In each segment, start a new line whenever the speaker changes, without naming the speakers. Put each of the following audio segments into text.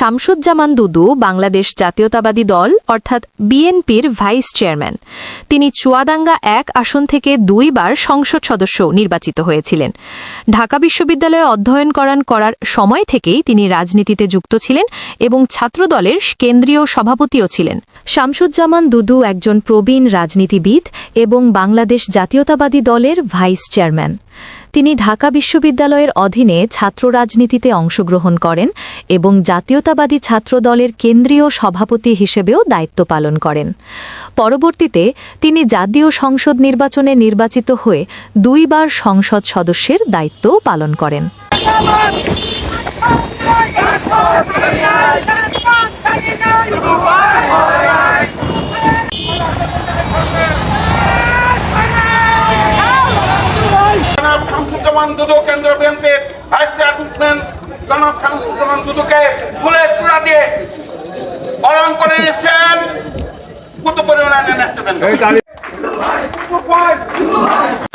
শামসুজ্জামান দুদু বাংলাদেশ জাতীয়তাবাদী দল, অর্থাৎ বিএনপির ভাইস চেয়ারম্যান। তিনি চুয়াদাঙ্গা এক আসন থেকে দুইবার সংসদ সদস্য নির্বাচিত হয়েছিলেন। ঢাকা বিশ্ববিদ্যালয়ে অধ্যয়ন করান করার সময় থেকেই তিনি রাজনীতিতে যুক্ত ছিলেন এবং ছাত্রদলের কেন্দ্রীয় সভাপতিও ছিলেন। শামসুজ্জামান দুদু একজন প্রবীণ রাজনীতিবিদ এবং বাংলাদেশ জাতীয়তাবাদী দলের ভাইস চেয়ারম্যান। তিনি ঢাকা বিশ্ববিদ্যালয়ের অধীনে ছাত্র রাজনীতিতে অংশগ্রহণ করেন এবং জাতীয়তাবাদী ছাত্র দলের কেন্দ্রীয় সভাপতি হিসেবেও দায়িত্ব পালন করেন পরবর্তীতে তিনি জাতীয় সংসদ নির্বাচনে নির্বাচিত হয়ে দুইবার সংসদ সদস্যের দায়িত্বও পালন করেন
শামসুজ্জামান দুটো কেন্দ্র বিএনপির ভাইস চেয়ারম্যান জনাব শামসুজ্জামান দুদুকে ফুলে চূড়া দিয়ে বরণ করে দিচ্ছেন।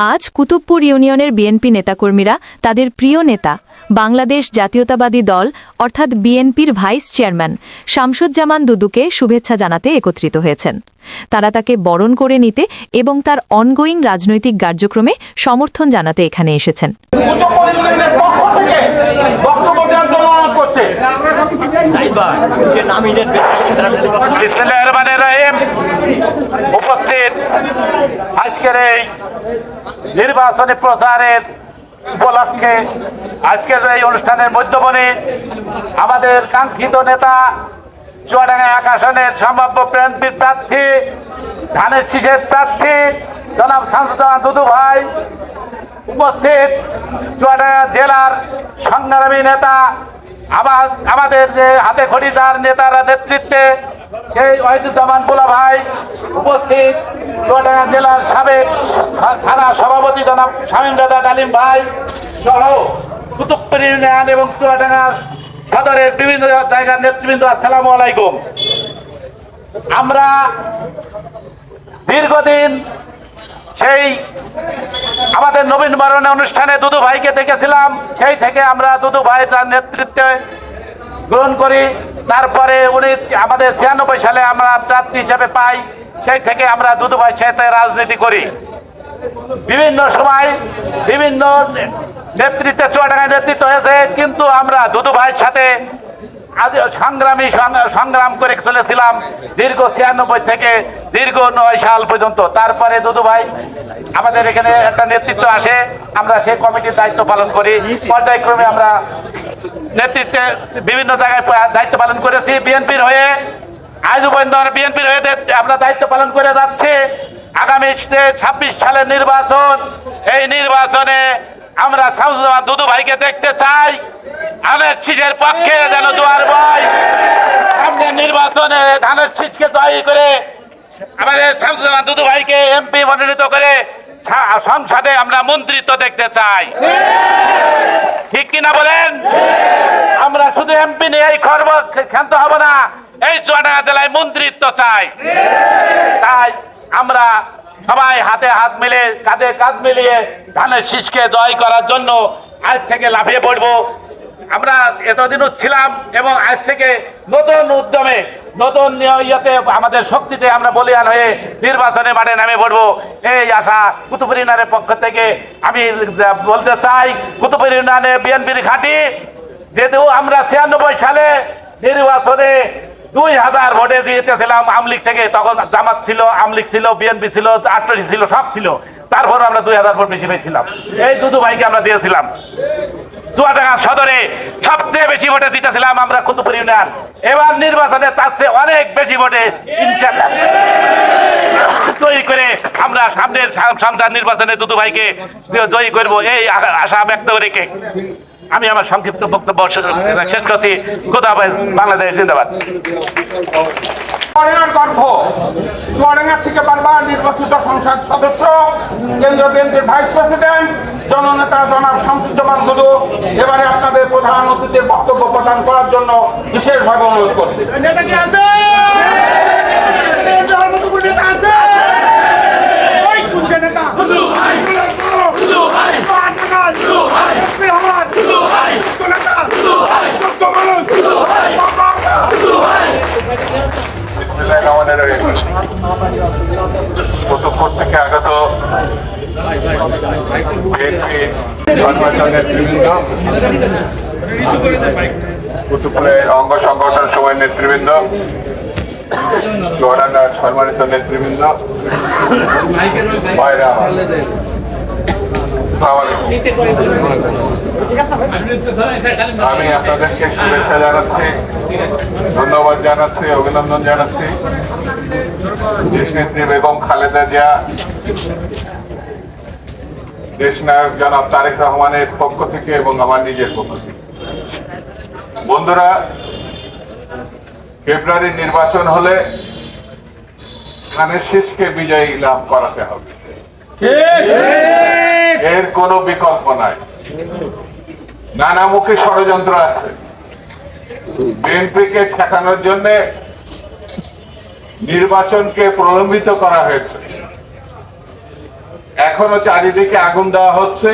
আজ কুতুবপুর ইউনিয়নের বিএনপি নেতাকর্মীরা তাদের প্রিয় নেতা বাংলাদেশ জাতীয়তাবাদী দল অর্থাৎ বিএনপির ভাইস চেয়ারম্যান শামসুজ্জামান দুদুকে শুভেচ্ছা জানাতে একত্রিত হয়েছেন। তারা তাকে বরণ করে নিতে এবং তার অনগোয়িং রাজনৈতিক কার্যক্রমে সমর্থন জানাতে এখানে এসেছেন।
উপস্থিত আজকের এই নির্বাচনী প্রচারের উপলক্ষে আজকের এই অনুষ্ঠানের মধ্যমণি আমাদের কাঙ্ক্ষিত নেতা, চুয়াডাঙ্গা এক আসনের সম্ভাব্য প্রেমপীর প্রার্থী, ধানের শীষের প্রার্থী, জনাব শামসুজ্জামান দুদু ভাই উপস্থিত, চুয়াডাঙ্গা জেলার সংগ্রামী নেতা আবার আমাদের যে হাতে খড়িদার নেতারা নেতৃত্বে সেই ওয়াহিদুজ্জামান পোলা ভাই উপস্থিত চুয়াডাঙ্গা জেলার সাবেক থানা সভাপতি জনাব শামীম দাদা ডালিম ভাই সহ কুতুবপুর ইউনিয়ন এবং চুয়াডাঙ্গার সদরের বিভিন্ন জায়গার নেতৃবৃন্দ, আসসালামু আলাইকুম। আমরা দীর্ঘদিন সেই আমাদের নবীন বরণ অনুষ্ঠানে দুদু ভাইকে দেখেছিলাম। সেই থেকে আমরা দুদু ভাইয়ের তার নেতৃত্বে গ্রহণ করি। তারপরে উনি আমাদের ছিয়ানব্বই সালে আমরা প্রার্থী হিসেবে পাই। সেই থেকে আমরা দুদু ভাইয়ের সাথে রাজনীতি করি। বিভিন্ন সময় বিভিন্ন নেতৃত্বে চুয়াডাঙ্গায় নেতৃত্ব হয়েছে। কিন্তু আমরা দুদু ভাইয়ের সাথে সংগ্রামী সংগ্রাম করে চলেছিলাম দীর্ঘ ছিয়ানব্বই থেকে দীর্ঘ নয় সাল পর্যন্ত। তারপরে দুদু ভাই, আমাদের এখানে একটা নেতৃত্ব আসে, আমরা সেই কমিটির দায়িত্ব পালন করি। পর্যায়ক্রমে আমরা নেতৃত্বে বিভিন্ন জায়গায় দায়িত্ব পালন করেছি বিএনপির হয়ে। আজও পর্যন্ত বিএনপির হয়ে আমরা দায়িত্ব পালন করে যাচ্ছি। আগামী ছাব্বিশ সালের নির্বাচন, এই নির্বাচনে আমরা শামসুজ্জামান দুদু ভাইকে দেখতে চাই। ধানের শীষের পক্ষে যেন দুয়ার ভাই সামনে নির্বাচনে ধানের শীষকে জয় করে আমাদের শামসুজ্জামান দুদু ভাইকে এমপি মনোনীত করে সংসদে আমরা মন্ত্রিত্ব দেখতে চাই। ঠিক কিনা বলেন? আমরা শুধু এমপি নিয়ে এই খর্ব ক্ষান্ত হব না। এই চুয়াডাঙ্গা জেলায় মন্ত্রিত্ব চাই। তাই আমরা সবাই হাতে হাত মিলে, কাঁধে কাঁধ মিলিয়ে ধানের শীষকে জয় করার জন্য আজ থেকে লাফিয়ে পড়ব। আমরা এতদিনও ছিলাম এবং আজ থেকে নতুন উদ্যমে, নতুন ইয়েতে আমাদের শক্তিতে আমরা বলিয়ান হয়ে নির্বাচনে মাঠে নামে পড়ব। এই আশা কুতুবুর ইউনিয়নের পক্ষ থেকে আমি বলতে চাই, কুতুবুর ইউনিয়নে বিএনপির ঘাঁটি, যেহেতু আমরা ছিয়ানব্বই সালে নির্বাচনে দুই হাজার ভোটে দিয়েছিলাম আমলিগ থেকে। তখন জামাত ছিল আমলিগ ছিল, বিএনপি ছিল আটটি ছিল, সব ছিল। তারপর আমরা দুই হাজার ভোট বেশি পেয়েছিলাম। এই দুদু ভাইকে আমরা দিয়েছিলাম। চুয়াডাঙ্গা সদরে সবচেয়ে বেশি ভোটে জিতেছিলাম আমরা কুতুবপুর ইউনিয়ন। এবার নির্বাচনে তার চেয়ে অনেক বেশি ভোটে ইনশাল্লাহ জয়ী করে আমরা সামনের সা- নির্বাচনে দুদু ভাইকে জয়ী করব, এই আশা ব্যক্ত রেখে আমি আমার সংক্ষিপ্ত বক্তব্য শেষ করছি। খোদা বাংলাদেশ জিন্দাবাদ।
চুয়াডাঙ্গা থেকে বারবার নির্বাচিত সংসদ সদস্য কেন্দ্রীয় বিএনপির ভাইস প্রেসিডেন্ট জননেতা জনাব শামসুজ্জামান দুদু এবারে আপনাদের প্রধান অতিথির বক্তব্য প্রদান করার জন্য বিশেষভাবে অনুরোধ করছি।
ব্যাটালিয়ন আমাদের
কুতুবপুর থেকে আগত অঙ্গ সংগঠন সময় নেতৃবৃন্দ সম্মানিত নেতৃবৃন্দ ভাইরা আমি আপনাদেরকে শুভেচ্ছা জানাচ্ছি, ধন্যবাদ জানাচ্ছি, অভিনন্দন জানাচ্ছি। দেশ নেত্রী বেগম খালেদা জিয়া দেশ নায়ক জনাব তারেক রহমানের পক্ষ থেকে এবং আমার নিজের পক্ষ থেকে। বন্ধুরা, ফেব্রুয়ারির নির্বাচন হলে ধানের শেষকে বিজয়ী লাভ করাতে হবে। এর কোনো বিকল্প নাই। নানামুখী ষড়যন্ত্র আছে। বিএনপিকে ঠেকানোর জন্য নির্বাচনকে প্রলম্বিত করা হয়েছে। এখনও চারিদিকে আগুন দেওয়া হচ্ছে।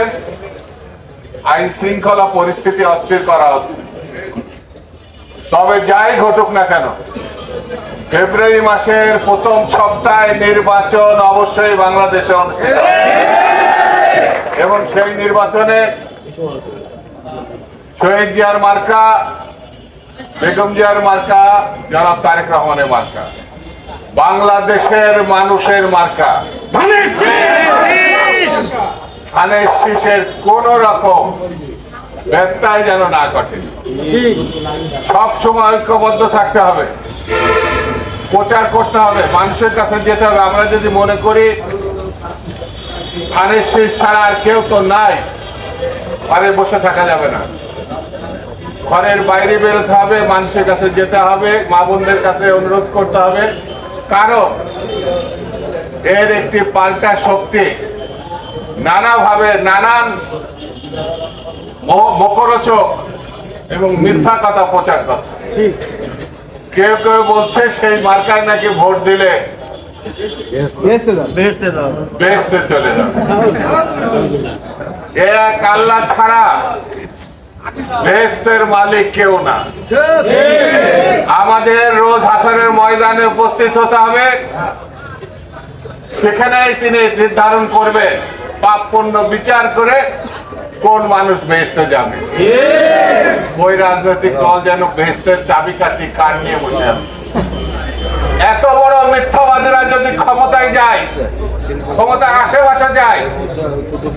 আইন শৃঙ্খলা পরিস্থিতি অস্থির করা হচ্ছে। তবে যাই ঘটুক না কেন ফেব্রুয়ারি মাসের প্রথম সপ্তাহে নির্বাচন অবশ্যই বাংলাদেশে অনুষ্ঠিত এবং সেই নির্বাচনে শহীদ জিয়ার মার্কা বেগম জিয়ার মার্কা জনাব তারেক রহমানের মার্কা। বাংলাদেশের মানুষের মার্কা। ধানের শীষের কোন রকম ব্যত্যয় যেন না ঘটে। সব সময় ঐক্যবদ্ধ থাকতে হবে। প্রচার করতে হবে, মানুষের কাছে যেতে হবে। আমরা যদি মনে করি ধানের শীষ ছাড়া আর কেউ তো নাই, ঘরে বসে থাকা যাবে না। ঘরের বাইরে বেরোতে হবে, মানুষের কাছে যেতে হবে, মা বোনদের কাছে অনুরোধ করতে হবে। কারণ এর একটি পাল্টা শক্তি নানাভাবে নানান ম- মুখরোচক এবং মিথ্যা কথা প্রচার করছে। কেউ কেউ বলছে সেই মার্কায় নাকি ভোট দিলে বেহেস্তে চলে যাবে এক আল্লাহ ছাড়া বেহেস্তের মালিক কেউ না। আমাদের রোজ হাসনের ময়দানে উপস্থিত হতে হবে। সেখানেই তিনি নির্ধারণ করবে পাপ পুণ্য বিচার করে কোন মানুষ বেহেস্তে যাবে? ওই রাজনৈতিক দল যেন বেহেস্তের চাবিকাঠি কার নিয়ে বসে আছে। এত বড় মিথ্যাবাদীরা যদি ক্ষমতায় যায়, ক্ষমতার আশেপাশে যায়,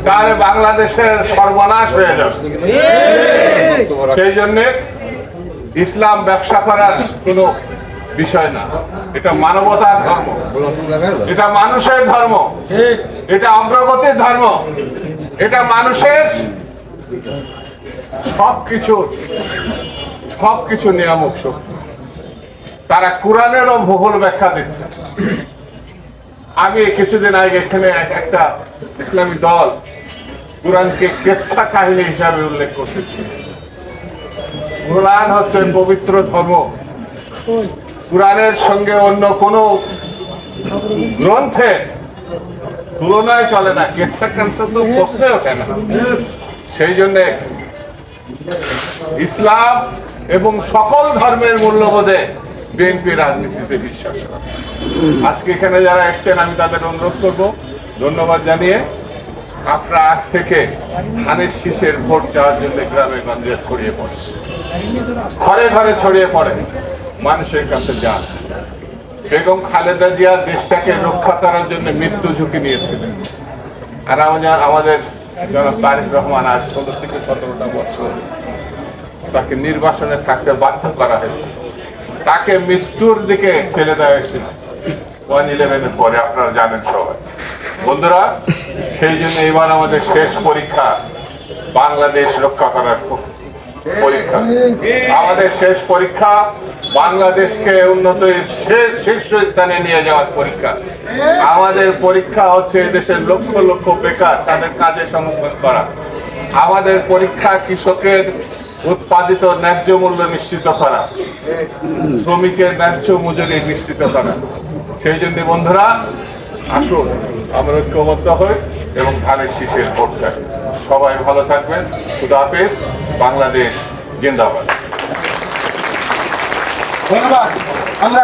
তাহলে বাংলাদেশের সর্বনাশ হয়ে যাবে। সেই জন্য ইসলাম ব্যবসা করার কোনো বিষয় না। এটা মানবতার ধর্ম। এটা মানুষের ধর্ম। এটা অগ্রগতির ধর্ম। এটা মানুষের সবকিছু সবকিছু নিয়ামক শক্তি। তারা কোরআনেরও ভূগোল ব্যাখ্যা দিচ্ছে। আমি কিছুদিন আগে এখানে একটা ইসলামী দল কোরআনকে কেচ্ছা কাহিনী হিসাবে উল্লেখ করতেছি। কোরআন হচ্ছে পবিত্র ধর্ম। কোরআনের সঙ্গে অন্য কোনো গ্রন্থের তুলনায় চলে না কেচ্ছা কাঞ্চন তো প্রশ্নে ওঠে না। সেই জন্যে ইসলাম এবং সকল ধর্মের মূল্যবোধে বিএনপি রাজনীতিতে বিশ্বাস আজকে এখানে যারা এসছেন, আমি তাদের অনুরোধ করব, ধন্যবাদ জানিয়ে আপনারা আজ থেকে ধানের শীষের ভোট চাওয়ার জন্য গ্রামে গঞ্জে ছড়িয়ে পড়ে ঘরে ঘরে ছড়িয়ে পড়ে মানুষের কাছে যান। বেগম খালেদা জিয়া দেশটাকে রক্ষা করার জন্য মৃত্যু ঝুঁকি নিয়েছিলেন। আর আমাদের আমাদের জনাব তারেক রহমান আজ ষোলো থেকে সতেরোটা বছর তাকে নির্বাসনে থাকতে বাধ্য করা হয়েছে। তাকে মৃত্যুর দিকে ঠেলে দেওয়া হয়েছিল ওয়ান ইলেভেনের পরে, আপনারা জানেন সবাই। বন্ধুরা, সেই জন্য এবার আমাদের শেষ পরীক্ষা বাংলাদেশ রক্ষা করার পরীক্ষা। আমাদের শেষ পরীক্ষা, বাংলাদেশকে উন্নত শেষ শীর্ষ স্থানে নিয়ে যাওয়ার পরীক্ষা। আমাদের পরীক্ষা হচ্ছে দেশের লক্ষ লক্ষ বেকার, তাদের কাজে সংস্থান করা। আমাদের পরীক্ষা কৃষকের উৎপাদিত ন্যায্য মূল্য নিশ্চিত করা, শ্রমিকের ন্যায্য মজুরি নিশ্চিত করা। সেই জন্য বন্ধুরা, আসুন, আমরা ঐক্যবদ্ধ হই এবং ধানের শীষের ভোট চাই। সবাই ভালো থাকবেন। খুদা হাফেজ। বাংলাদেশ জিন্দাবাদ।
ধন্যবাদ। আমরা